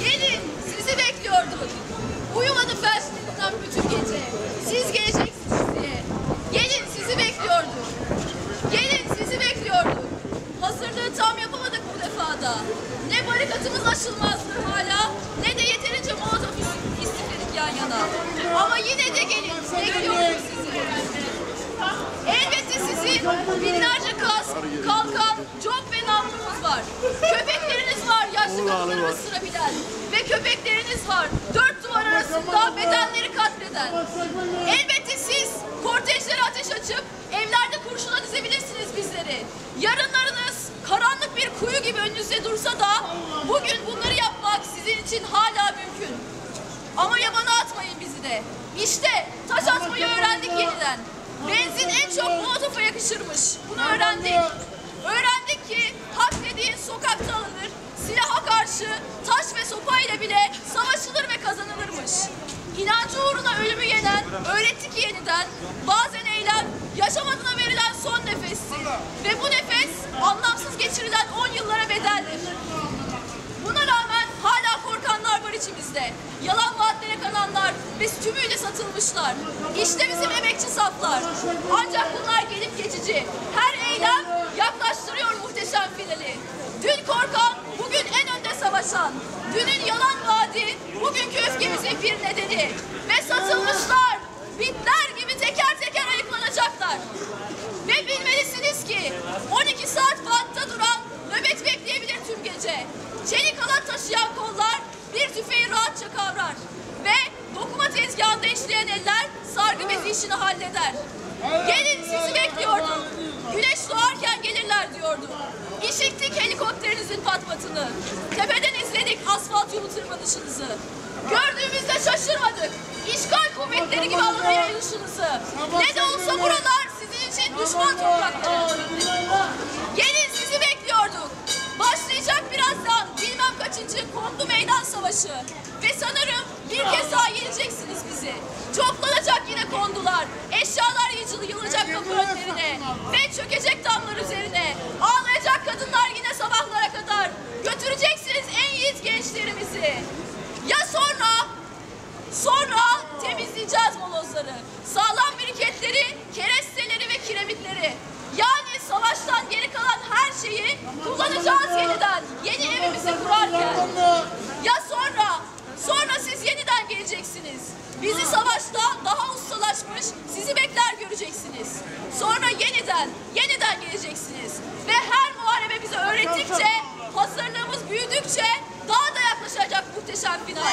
Gelin, sizi bekliyorduk. Uyumadı Felsin'den bütün gece. Siz geleceksiniz diye. Gelin, sizi bekliyorduk. Gelin, sizi bekliyorduk. Hazırlığı tam yapamadık bu defada. Ne barikatımız aşılmazdı hala, ne de yeterince molotof is- istifledik yan yana. Ama yine de gelin, bekliyorduk sizi. Elbette sizin binlerce kas, kalkan, cop ve namlunuz var. Köpekleriniz var kadınları ısırabilen. Ve köpekleriniz var dört duvar arasında bedenleri katleden. Elbette siz kortejlere ateş açıp evlerde kurşuna dizebilirsiniz bizleri. Yarınlarınız karanlık bir kuyu gibi önünüzde dursa da bugün bunları yapmak sizin için hala mümkün. Ama yabana atmayın bizi de. İşte taş atmayı öğrendik yeniden. Benzin en çok molotofa yakışırmış. Bunu öğrendik. Öğrendik ki karşı taş ve sopayla bile savaşılır ve kazanılırmış. İnancı uğruna ölümü yenen, öğretti ki yeniden bazen eylem yaşam adına verilen son nefesti. Ve bu nefes anlamsız geçirilen 10 yıllara bedeldir. Buna rağmen hala korkanlar var içimizde. Yalan vaatlere kananlar ve tümüyle satılmışlar. İşte bizim emekçi saflar. Ancak bunlar gelip geçici. Her eylem yaklaştırıyor bir nedeni. Ve satılmışlar, bitler gibi teker teker ayıklanacaklar. Ve bilmelisiniz ki 12 saat bantta duran nöbet bekleyebilir tüm gece. Çelik halat taşıyan kollar bir tüfeği rahatça kavrar. Ve dokuma tezgahında işleyen eller sargı bezi işini halleder. Gelin sizi bekliyordum. Güneş doğarken gelirler diyordum. İşittik helikopterinizin patmatını. Tepeden izledik asfalt yolu tırmanışınızı. Gördüğümüzde şaşırmadık. İşgal kuvvetleri gibi alana yayılışınızı. Ne de olsa buralar sizin için düşman toprakları. Gelin sizi bekliyorduk. Başlayacak birazdan bilmem kaçıncı kondu meydan savaşı. Ve sanırım bir kez daha yeneceksiniz bizi. Çoklanacak yine kondular. Eşyalar yıcılı yılacak kapı önlerine. Ve çökecek damlar Sonra temizleyeceğiz molozları. Sağlam biriketleri, keresteleri ve kiremitleri. Yani savaştan geri kalan her şeyi kullanacağız yeniden. Yeni evimizi kurarken. Ya sonra, sonra siz yeniden geleceksiniz. Bizi savaşta daha ustalaşmış, sizi bekler göreceksiniz. Sonra yeniden, yeniden geleceksiniz. Ve her muharebe bize öğrettikçe, hazırlığımız büyüdükçe daha da yaklaşacak muhteşem final.